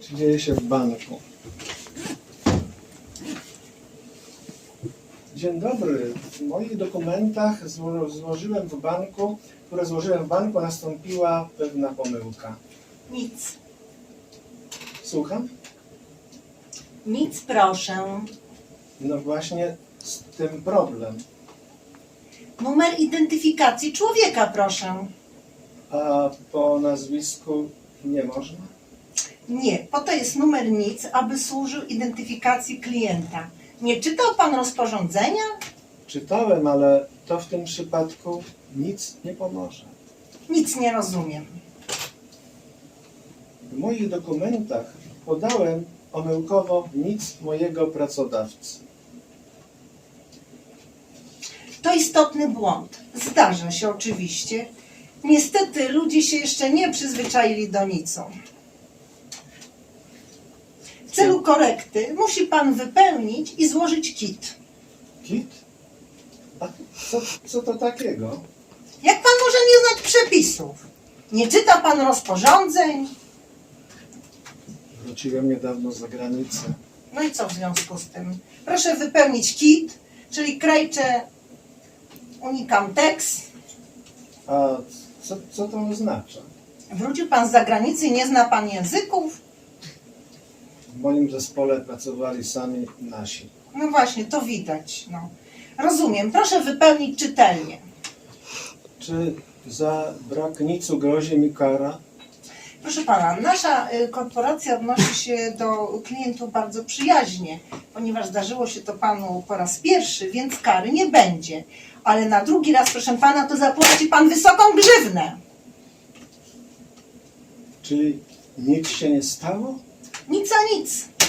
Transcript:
Co dzieje się w banku? Dzień dobry. W moich dokumentach zło- złożyłem w banku, które złożyłem w banku, nastąpiła pewna pomyłka. Nic. Słucham? Nic proszę. No właśnie z tym problem. Numer identyfikacji człowieka proszę. A po nazwisku nie można? Nie, po to jest numer nic, aby służył identyfikacji klienta. Nie czytał pan rozporządzenia? Czytałem, ale to w tym przypadku nic nie pomoże. Nic nie rozumiem. W moich dokumentach podałem omyłkowo nic mojego pracodawcy. To istotny błąd. Zdarza się oczywiście. Niestety ludzie się jeszcze nie przyzwyczaili do nicu. W celu korekty musi pan wypełnić i złożyć kit. Kit? A co, co to takiego? Jak pan może nie znać przepisów? Nie czyta pan rozporządzeń? Wróciłem niedawno z zagranicy. No i co w związku z tym? Proszę wypełnić kit, czyli krajcze unikam tekst. A co, co to oznacza? Wrócił pan z zagranicy i nie zna pan języków? W moim zespole pracowali sami nasi. No właśnie, to widać. No. Rozumiem. Proszę wypełnić czytelnie. Czy za brak nicu grozi mi kara? Proszę pana, nasza y, korporacja odnosi się do klientów bardzo przyjaźnie, ponieważ zdarzyło się to panu po raz pierwszy, więc kary nie będzie. Ale na drugi raz, proszę pana, to zapłaci pan wysoką grzywnę. Czyli nic się nie stało? Nic a nic.